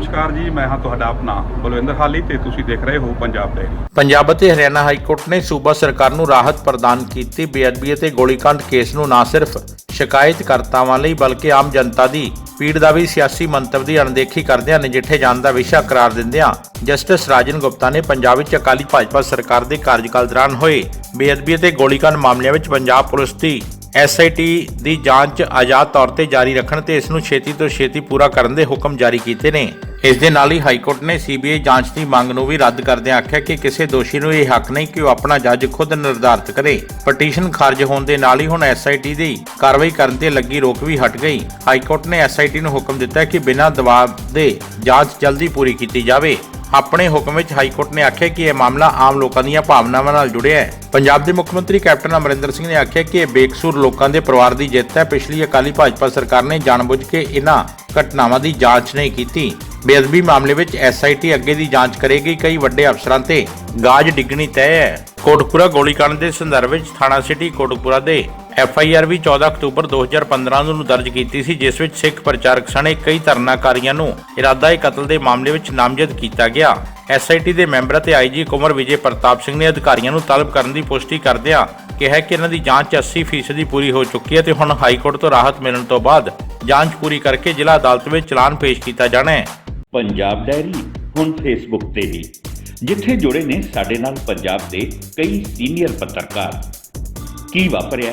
ਨਮਸਕਾਰ ਜੀ, ਮੈਂ ਹਾਂ ਤੁਹਾਡਾ ਆਪਣਾ ਬਲਵਿੰਦਰ ਹਾਲੀ ਤੇ ਤੁਸੀਂ ਦੇਖ ਰਹੇ ਹੋ ਪੰਜਾਬ ਡੇਰੀ ਪੰਜਾਬ ਅਤੇ ਹਰਿਆਣਾ ਹਾਈ ਕੋਰਟ ਨੇ ਸੂਬਾ ਸਰਕਾਰ ਨੂੰ ਰਾਹਤ ਪ੍ਰਦਾਨ ਕੀਤੀ। ਬੇਅਦਬੀ ਅਤੇ ਗੋਲੀकांड ਕੇਸ ਨੂੰ ਨਾ ਸਿਰਫ ਸ਼ਿਕਾਇਤਕਰਤਾਵਾਂ ਲਈ, ਬਲਕਿ ਆਮ ਜਨਤਾ ਦੀ ਪੀੜ ਦਾ ਵੀ ਸਿਆਸੀ ਮੰਤਵ ਦੀ ਅਣਦੇਖੀ ਕਰਦਿਆਂ ਨਜਿੱਠੇ ਜਾਣ ਦਾ ਵਿਸ਼ਾ ਕਰਾਰ ਦਿੰਦਿਆਂ ਜਸਟਿਸ ਰਾਜਨ ਗੁਪਤਾ ਨੇ ਪੰਜਾਬ ਵਿੱਚ ਅਕਾਲੀ ਭਾਜਪਾ ਸਰਕਾਰ ਦੇ ਕਾਰਜਕਾਲ ਦੌਰਾਨ ਹੋਏ ਬੇਅਦਬੀ ਅਤੇ ਗੋਲੀकांड ਮਾਮਲਿਆਂ ਵਿੱਚ ਪੰਜਾਬ ਪੁਲਿਸ ਦੀ ਐਸਆਈਟੀ ਦੀ ਜਾਂਚ ਆਜ਼ਾਦ ਤੌਰ ਤੇ ਜਾਰੀ ਰੱਖਣ ਤੇ ਇਸ ਨੂੰ ਛੇਤੀ ਤੋਂ ਛੇਤੀ ਪੂਰਾ ਕਰਨ ਦੇ ਹੁਕਮ ਜਾਰੀ ਕੀਤੇ ਨੇ। ਇਸ ਦੇ ਨਾਲ ਹੀ ਹਾਈ ਕੋਰਟ ਨੇ ਸੀਬੀਆਈ ਜਾਂਚ ਦੀ ਮੰਗ ਨੂੰ ਵੀ ਰੱਦ ਕਰਦਿਆਂ ਆਖਿਆ ਕਿ ਕਿਸੇ ਦੋਸ਼ੀ ਨੂੰ ਇਹ ਹੱਕ ਨਹੀਂ ਕਿ ਉਹ ਆਪਣਾ ਜੱਜ ਖੁਦ ਨਿਰਧਾਰਤ ਕਰੇ। ਪਟੀਸ਼ਨ ਖਾਰਜ ਹੋਣ ਦੇ ਨਾਲ ਹੀ ਹੁਣ ਐਸਆਈਟੀ ਦੀ ਕਾਰਵਾਈ ਕਰਨ ਤੇ ਲੱਗੀ ਰੋਕ ਵੀ ਹਟ ਗਈ। ਹਾਈ ਕੋਰਟ ਨੇ ਐਸਆਈਟੀ ਨੂੰ ਹੁਕਮ ਦਿੱਤਾ ਕਿ ਬਿਨਾਂ ਦਬਾਅ ਦੇ ਜਾਂਚ ਜਲਦੀ ਪੂਰੀ ਕੀਤੀ ਜਾਵੇ। ਆਪਣੇ ਹੁਕਮ ਵਿੱਚ ਹਾਈ ਕੋਰਟ ਨੇ ਆਖਿਆ ਕਿ ਇਹ ਮਾਮਲਾ ਆਮ ਲੋਕਾਂ ਦੀਆਂ ਭਾਵਨਾਵਾਂ ਨਾਲ ਜੁੜਿਆ ਹੈ। ਪੰਜਾਬ ਦੇ ਮੁੱਖ ਮੰਤਰੀ ਕੈਪਟਨ ਅਮਰਿੰਦਰ ਸਿੰਘ ਨੇ ਆਖਿਆ ਕਿ ਇਹ ਬੇਕਸੂਰ ਲੋਕਾਂ ਦੇ ਪਰਿਵਾਰ ਦੀ ਜਿੱਤ ਹੈ। ਪਿਛਲੀ ਅਕਾਲੀ ਭਾਜਪਾ ਸਰਕਾਰ ਨੇ ਜਾਣਬੁੱਝ ਕੇ ਇਹਨਾਂ ਘਟਨਾਵਾਂ ਦੀ ਜਾਂਚ ਨਹੀਂ ਕੀਤੀ। ਬੇਅਦਬੀ ਮਾਮਲੇ ਵਿੱਚ ਐਸਆਈਟੀ ਅੱਗੇ ਦੀ ਜਾਂਚ ਕਰੇਗੀ। ਕਈ ਵੱਡੇ ਅਫਸਰਾਂ ਤੇ ਗਾਜ ਡਿੱਗਣੀ ਤੈਅ ਹੈ। ਕੋਟਕਪੂਰਾ ਗੋਲੀकांड ਦੇ ਸੰਦਰਭ ਵਿੱਚ ਥਾਣਾ ਸਿਟੀ ਕੋਟਕਪੂਰਾ ਦੇ ਐਫਆਈਆਰ ਵੀ 14 ਅਕਤੂਬਰ 2015 ਨੂੰ ਦਰਜ ਕੀਤੀ ਸੀ, ਜਿਸ ਵਿੱਚ ਸਿੱਖ ਪ੍ਰਚਾਰਕ ਸਣੇ ਕਈ ਧਰਨਾਕਾਰੀਆਂ ਨੂੰ ਇਰਾਦਾ ਕਤਲ ਦੇ ਮਾਮਲੇ ਵਿੱਚ ਨਾਮਜ਼ਦ ਕੀਤਾ ਗਿਆ। ਐਸਆਈਟੀ ਦੇ ਮੈਂਬਰ ਅਤੇ ਆਈਜੀ ਕੁਮਰ ਵਿਜੇ ਪ੍ਰਤਾਪ ਸਿੰਘ ਨੇ ਅਧਿਕਾਰੀਆਂ ਨੂੰ ਤਲਬ ਕਰਨ ਦੀ ਪੁਸ਼ਟੀ ਕਰਦਿਆਂ ਕਿਹਾ ਕਿ ਇਹਨਾਂ ਦੀ ਜਾਂਚ 80% ਪੂਰੀ ਹੋ ਚੁੱਕੀ ਹੈ ਤੇ ਹੁਣ ਹਾਈ ਕੋਰਟ ਤੋਂ ਰਾਹਤ ਮਿਲਣ ਤੋਂ ਬਾਅਦ ਜਾਂਚ ਪੂਰੀ ਕਰਕੇ ਜ਼ਿਲ੍ਹਾ ਅਦਾਲਤ ਵਿੱਚ ਚਲਾਨ ਪੇਸ਼ ਕੀਤਾ ਜਾਣਾ ਹੈ। ਪੰਜਾਬ ਡਾਇਰੀ, ਹੁਣ ਫੇਸਬੁੱਕ ਤੇ ਵੀ ਜਿੱਥੇ ਜੁੜੇ ਨੇ ਸਾਡੇ ਨਾਲ ਪੰਜਾਬ ਦੇ ਕਈ ਸੀਨੀਅਰ ਪੱਤਰਕਾਰ। ਕੀ ਵਾਪਰਿਆ?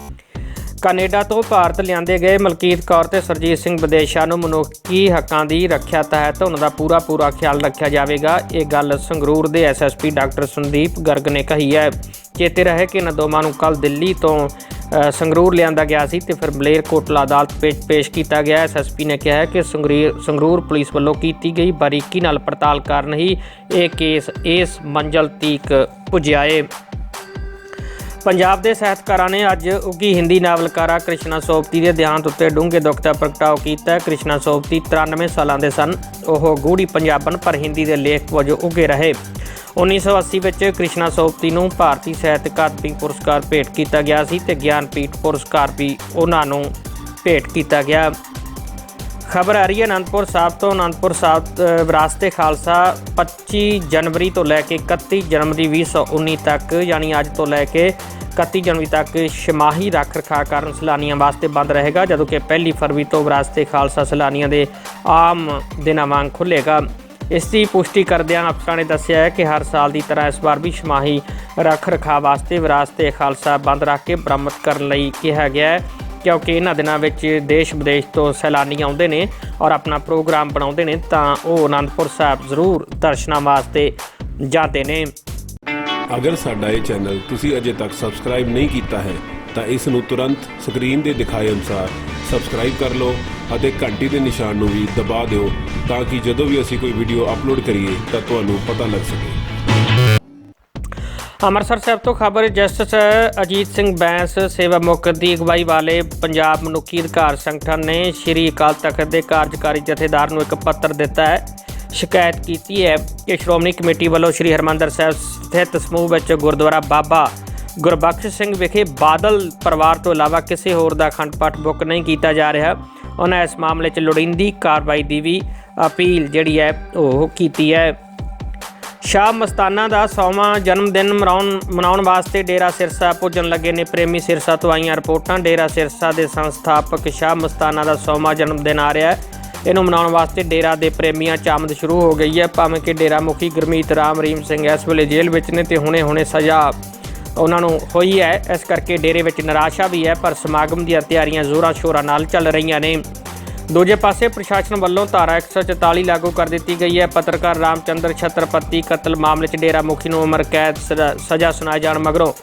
ਕੈਨੇਡਾ ਤੋਂ ਭਾਰਤ ਲਿਆਂਦੇ ਗਏ ਮਲਕੀਤ ਕੌਰ ਤੇ ਸਰਜੀਤ ਸਿੰਘ ਵਿਦੇਸ਼ਾਂ ਨੂੰ ਮਨੁੱਖੀ ਹੱਕਾਂ ਦੀ ਰੱਖਿਆ ਤਹਿਤ ਉਹਨਾਂ ਦਾ ਪੂਰਾ ਪੂਰਾ ਖਿਆਲ ਰੱਖਿਆ ਜਾਵੇਗਾ। ਇਹ ਗੱਲ ਸੰਗਰੂਰ ਦੇ ਐਸਐਸਪੀ ਡਾਕਟਰ ਸੰਦੀਪ ਗਰਗ ਨੇ ਕਹੀ ਹੈ। ਚੇਤੇ ਰਹੇ ਕਿ ਇਹਨਾਂ ਦੋਵਾਂ ਨੂੰ ਕੱਲ ਦਿੱਲੀ ਤੋਂ ਸੰਗਰੂਰ ਲਿਆਂਦਾ ਗਿਆ ਸੀ ਤੇ ਫਿਰ ਬਲੇਰ ਕੋਟਲਾ ਅਦਾਲਤ ਵਿੱਚ ਪੇਸ਼ ਕੀਤਾ ਗਿਆ। ਐਸਐਸਪੀ ਨੇ ਕਿਹਾ ਹੈ ਕਿ ਸੰਗਰੀਰ, ਸੰਗਰੂਰ ਪੁਲਿਸ ਵੱਲੋਂ ਕੀਤੀ ਗਈ ਬਾਰੀਕੀ ਨਾਲ ਪੜਤਾਲ ਕਾਰਨ ਹੀ ਇਹ ਕੇਸ ਇਸ ਮੰਜ਼ਲ ਤੀਕ ਪੁੱਜਿਆ ਏ। ਪੰਜਾਬ ਦੇ ਸਾਹਿਤਕਾਰਾਂ ਨੇ ਅੱਜ ਉੱਗੀ ਹਿੰਦੀ ਨਾਵਲਕਾਰਾ ਕ੍ਰਿਸ਼ਨਾ ਸੋਪਤੀ ਦੇ ਦੇਹਾਂਤ ਉੱਤੇ ਡੂੰਘੇ ਦੁੱਖ ਦਾ ਪ੍ਰਗਟਾਓ ਕੀਤਾ। ਕ੍ਰਿਸ਼ਨਾ ਸੋਪਤੀ 93 ਸਾਲਾਂ ਦੇ ਸਨ। ਉਹ ਗੂੜੀ ਪੰਜਾਬਣ, ਪਰ ਹਿੰਦੀ ਦੇ ਲੇਖਕ ਵਜੋਂ ਉੱਗੇ ਰਹੇ। 1980 ਵਿੱਚ ਕ੍ਰਿਸ਼ਨਾ ਸੋਪਤੀ ਨੂੰ ਭਾਰਤੀ ਸਾਹਿਤ ਅਕਾਦਮੀ ਪੁਰਸਕਾਰ ਭੇਟ ਕੀਤਾ ਗਿਆ ਸੀ ਤੇ ਗਿਆਨਪੀਠ ਪੁਰਸਕਾਰ ਵੀ ਉਹਨਾਂ ਨੂੰ ਭੇਟ ਕੀਤਾ ਗਿਆ। ਖਬਰ ਆ ਰਹੀ ਹੈ ਅਨੰਦਪੁਰ ਸਾਹਿਬ ਤੋਂ। ਅਨੰਦਪੁਰ ਸਾਹਿਬ ਅ, ਵਿਰਾਸਤ ਏ ਖਾਲਸਾ। 25 ਜਨਵਰੀ ਤੋਂ ਲੈ ਕੇ 31 ਜਨਵਰੀ 2019 ਤੱਕ ਯਾਨੀ ਅੱਜ ਤੋਂ ਲੈ ਕੇ 31 ਜਨਵਰੀ ਤੱਕ ਛਮਾਹੀ ਰੱਖ ਰਖਾਅ ਕਾਰਨ ਸੈਲਾਨੀਆਂ ਵਾਸਤੇ ਬੰਦ ਰਹੇਗਾ ਜਦੋਂ ਕਿ ਪਹਿਲੀ ਫਰਵਰੀ ਤੋਂ ਵਿਰਾਸਤ ਏ ਖਾਲਸਾ ਸੈਲਾਨੀਆਂ ਦੇ ਆਮ ਦਿਨਾਂ ਵਾਂਗ ਖੁੱਲੇਗਾ ਇਸ ਦੀ ਪੁਸ਼ਟੀ ਕਰਦਿਆਂ ਅਫਸਰਾਂ ਨੇ ਦੱਸਿਆ ਹੈ ਕਿ ਹਰ ਸਾਲ ਦੀ ਤਰ੍ਹਾਂ ਇਸ ਵਾਰ ਵੀ ਸ਼ਮਾਹੀ ਰੱਖ ਰਖਾਅ ਵਾਸਤੇ ਵਿਰਾਸਤ ਏ ਖਾਲਸਾ ਬੰਦ ਰੱਖ ਕੇ ਬਰਾਮਦ ਕਰਨ ਲਈ ਕਿਹਾ ਗਿਆ ਹੈ। ਕਿਉਂਕਿ ਇਹਨਾਂ ਦਿਨਾਂ ਵਿੱਚ ਦੇਸ਼ ਵਿਦੇਸ਼ ਤੋਂ ਸੈਲਾਨੀ ਆਉਂਦੇ ਨੇ ਔਰ ਆਪਣਾ ਪ੍ਰੋਗਰਾਮ ਬਣਾਉਂਦੇ ਨੇ, ਤਾਂ ਉਹ ਆਨੰਦਪੁਰ ਸਾਹਿਬ ਜ਼ਰੂਰ ਦਰਸ਼ਨਾਂ ਵਾਸਤੇ ਜਾਂਦੇ ਨੇ। ਅਗਰ ਸਾਡਾ ਇਹ ਚੈਨਲ ਤੁਸੀਂ ਅਜੇ ਤੱਕ ਸਬਸਕ੍ਰਾਈਬ ਨਹੀਂ ਕੀਤਾ ਹੈ, ਤਾਂ ਇਸ ਨੂੰ ਤੁਰੰਤ ਸਕਰੀਨ ਦੇ ਦਿਖਾਏ ਅਨੁਸਾਰ ਸਬਸਕ੍ਰਾਈਬ ਕਰ ਲਓ ਅਤੇ ਘੰਟੀ ਦੇ ਨਿਸ਼ਾਨ ਨੂੰ ਵੀ ਦਬਾ ਦਿਓ ਤਾਂ ਕਿ ਜਦੋਂ ਵੀ ਅਸੀਂ ਕੋਈ ਵੀਡੀਓ ਅਪਲੋਡ ਕਰੀਏ ਤਾਂ ਤੁਹਾਨੂੰ ਪਤਾ ਲੱਗ ਸਕੇ। ਅੰਮ੍ਰਿਤਸਰ ਸਾਹਿਬ ਤੋਂ ਖਬਰ, ਜਸਟਿਸ ਅਜੀਤ ਸਿੰਘ ਬੈਂਸ, ਸੇਵਾ ਮੁਕਤ ਦੀ ਅਗਵਾਈ ਵਾਲੇ ਪੰਜਾਬ ਮਨੁੱਖੀ ਅਧਿਕਾਰ ਸੰਗਠਨ ਨੇ ਸ਼੍ਰੀ ਅਕਾਲ ਤਖਤ ਦੇ ਕਾਰਜਕਾਰੀ ਜਥੇਦਾਰ ਨੂੰ ਇੱਕ ਪੱਤਰ ਦਿੱਤਾ ਹੈ। ਸ਼ਿਕਾਇਤ ਕੀਤੀ ਹੈ ਕਿ ਸ਼੍ਰੋਮਣੀ ਕਮੇਟੀ ਵੱਲੋਂ ਸ਼੍ਰੀ ਹਰਮੰਦਰ ਸਾਹਿਬ ਸਥਿਤ ਸਮੂਹ ਵਿੱਚ ਗੁਰਦੁਆਰਾ ਬਾਬਾ ਗੁਰਬਖਸ਼ ਸਿੰਘ ਵਿਖੇ ਬਾਦਲ ਪਰਿਵਾਰ ਤੋਂ ਇਲਾਵਾ ਕਿਸੇ ਹੋਰ ਦਾ ਅਖੰਡ ਪਾਠ ਬੁੱਕ ਨਹੀਂ ਕੀਤਾ ਜਾ ਰਿਹਾ। ਉਹਨਾਂ ਇਸ ਮਾਮਲੇ 'ਚ ਲੋੜੀਂਦੀ ਕਾਰਵਾਈ ਦੀ ਵੀ ਅਪੀਲ ਜਿਹੜੀ ਹੈ ਉਹ ਕੀਤੀ ਹੈ। ਸ਼ਾਹ ਮਸਤਾਨਾ ਦਾ 100ਵਾਂ ਜਨਮ ਦਿਨ ਮਨਾਉਣ ਮਨਾਉਣ ਵਾਸਤੇ ਡੇਰਾ ਸਿਰਸਾ ਪੁੱਜਣ ਲੱਗੇ ਨੇ ਪ੍ਰੇਮੀ ਸਿਰਸਾ ਤੋਂ ਆਈਆਂ ਰਿਪੋਰਟਾਂ। ਡੇਰਾ ਸਿਰਸਾ ਦੇ ਸੰਸਥਾਪਕ ਸ਼ਾਹ ਮਸਤਾਨਾ ਦਾ 100ਵਾਂ ਜਨਮ ਦਿਨ ਆ ਰਿਹਾ ਹੈ। ਇਹਨੂੰ ਮਨਾਉਣ ਵਾਸਤੇ ਡੇਰਾ ਦੇ ਪ੍ਰੇਮੀਆਂ ਚ ਸ਼ੁਰੂ ਹੋ ਗਈ ਹੈ। ਭਾਵੇਂ ਕਿ ਡੇਰਾ ਮੁਖੀ ਗੁਰਮੀਤ ਰਾਮ ਰੀਮ ਸਿੰਘ ਇਸ ਵੇਲੇ ਜੇਲ੍ਹ ਵਿੱਚ ਨੇ ਤੇ ਹੁਣੇ-ਹੁਣੇ ਸਜ਼ਾ ਉਹਨਾਂ ਨੂੰ ਹੋਈ ਹੈ। ਇਸ ਕਰਕੇ ਡੇਰੇ ਵਿੱਚ ਨਿਰਾਸ਼ਾ ਵੀ ਹੈ, ਪਰ ਸਮਾਗਮ ਦੀਆਂ ਤਿਆਰੀਆਂ ਜ਼ੋਰਾਂ ਸ਼ੋਰਾਂ ਨਾਲ ਚੱਲ ਰਹੀਆਂ ਨੇ। ਦੂਜੇ ਪਾਸੇ ਪ੍ਰਸ਼ਾਸਨ ਵੱਲੋਂ ਧਾਰਾ 144 ਲਾਗੂ ਕਰ ਦਿੱਤੀ ਗਈ ਹੈ। ਪੱਤਰਕਾਰ ਰਾਮਚੰਦਰ ਛਤਰਪਤੀ ਕਤਲ ਮਾਮਲੇ 'ਚ ਡੇਰਾ ਮੁਖੀ ਨੂੰ ਉਮਰ ਕੈਦ ਸਜ਼ਾ- ਸਜ਼ਾ ਸੁਣਾਏ ਜਾਣ ਮਗਰੋਂ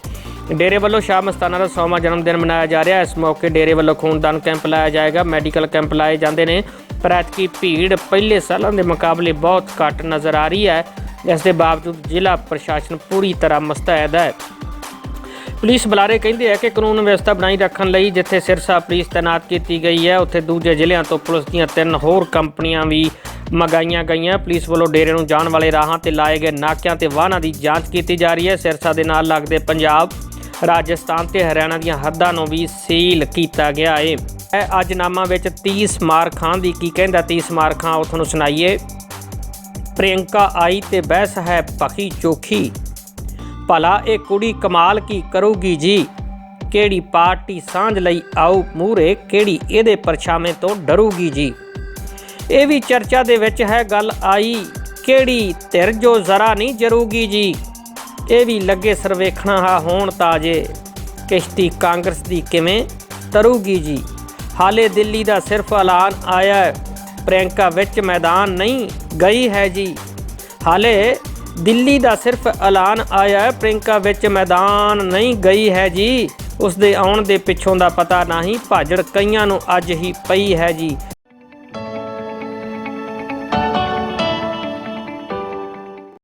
ਡੇਰੇ ਵੱਲੋਂ ਸ਼ਾਹ ਮਸਤਾਨਾ ਦਾ 100ਵਾਂ ਜਨਮ ਦਿਨ ਮਨਾਇਆ ਜਾ ਰਿਹਾ। ਹੈ ਇਸ ਮੌਕੇ ਡੇਰੇ ਵੱਲੋਂ ਖੂਨਦਾਨ ਕੈਂਪ ਲਾਇਆ ਜਾਏਗਾ। ਮੈਡੀਕਲ ਕੈਂਪ ਲਾਏ ਜਾਂਦੇ ਨੇ। ਪਰ ਐਤਕੀ ਭੀੜ ਪਹਿਲੇ ਸਾਲਾਂ ਦੇ ਮੁਕਾਬਲੇ ਬਹੁਤ ਘੱਟ ਨਜ਼ਰ ਆ ਰਹੀ ਹੈ। ਇਸ ਦੇ ਬਾਵਜੂਦ ਜ਼ਿਲ੍ਹਾ ਪ੍ਰਸ਼ਾਸਨ ਪੂਰੀ ਤਰ੍ਹਾਂ ਮੁਸਤੈਦ ਹੈ। ਪੁਲਿਸ ਬੁਲਾਰੇ ਕਹਿੰਦੇ ਆ ਕਿ ਕਾਨੂੰਨ ਵਿਵਸਥਾ ਬਣਾਈ ਰੱਖਣ ਲਈ ਜਿੱਥੇ ਸਿਰਸਾ ਪੁਲਿਸ ਤਾਇਨਾਤ ਕੀਤੀ ਗਈ ਹੈ, ਉੱਥੇ ਦੂਜੇ ਜ਼ਿਲ੍ਹਿਆਂ ਤੋਂ ਪੁਲਿਸ ਦੀਆਂ ਤਿੰਨ ਹੋਰ ਕੰਪਨੀਆਂ ਵੀ ਮੰਗਾਈਆਂ ਗਈਆਂ। ਪੁਲਿਸ ਵੱਲੋਂ ਡੇਰੇ ਨੂੰ ਜਾਣ ਵਾਲੇ ਰਾਹਾਂ ਤੇ ਲਾਏ ਗਏ ਨਾਕਿਆਂ ਤੇ ਵਾਹਨਾਂ ਦੀ ਜਾਂਚ ਕੀਤੀ ਜਾ ਰਹੀ ਹੈ। ਸਿਰਸਾ ਦੇ ਨਾਲ ਲੱਗਦੇ ਪੰਜਾਬ, ਰਾਜਸਥਾਨ ਤੇ ਹਰਿਆਣਾ ਦੀਆਂ ਹੱਦਾਂ ਨੂੰ ਵੀ ਸੀਲ ਕੀਤਾ ਗਿਆ ਹੈ ਇਹ ਅੱਜ ਵਿੱਚ 30 ਸਮਾਰ ਦੀ ਕੀ ਕਹਿੰਦਾ 30 ਸਮਾਰ ਖਾਨ ਉਹ ਤੁਹਾਨੂੰ ਸੁਣਾਈਏ। ਪ੍ਰਿਯੰਕਾ ਆਈ ਤੇ ਬਹਿਸ ਹੈ ਪਖੀ ਚੋਖੀ। ਭਲਾ ਇਹ ਕੁੜੀ ਕਮਾਲ ਕੀ ਕਰੂਗੀ ਜੀ? ਕਿਹੜੀ ਪਾਰਟੀ ਸਾਂਝ ਲਈ ਆਉ ਮੂਰੇ ਕਿਹੜੀ ਇਹਦੇ ਪਰਛਾਵੇਂ ਤੋਂ ਡਰੂਗੀ ਜੀ? ਇਹ ਵੀ ਚਰਚਾ ਦੇ ਵਿੱਚ ਹੈ ਗੱਲ ਆਈ, ਕਿਹੜੀ ਧਿਰ ਜੋ ਜ਼ਰਾ ਨਹੀਂ ਜਰੂਗੀ ਜੀ? ਇਹ ਵੀ ਲੱਗੇ ਸਰਵੇਖਣਾ ਹਾ ਹੋਣ ਤਾਜੇ। ਕਿਸ਼ਤੀ ਕਾਂਗਰਸ ਦੀ ਕਿਵੇਂ ਤਰੂਗੀ ਜੀ? ਹਾਲੇ ਦਿੱਲੀ ਦਾ ਸਿਰਫ ਐਲਾਨ ਆਇਆ ਹੈ। ਪ੍ਰਿਯੰਕਾ ਵਿੱਚ ਮੈਦਾਨ ਨਹੀਂ ਗਈ ਹੈ ਜੀ। ਹਾਲੇ ਦਿੱਲੀ ਦਾ ਸਿਰਫ ਐਲਾਨ ਆਇਆ ਹੈ। ਪ੍ਰਿਯੰਕਾ ਵਿੱਚ ਮੈਦਾਨ ਨਹੀਂ ਗਈ ਹੈ ਜੀ। ਉਸ ਦੇ ਆਉਣ ਦੇ ਪਿੱਛੋਂ ਦਾ ਪਤਾ ਨਹੀਂ। ਭਾਜੜ ਕਈਆਂ ਨੂੰ ਅੱਜ ਹੀ ਪਈ ਹੈ ਜੀ।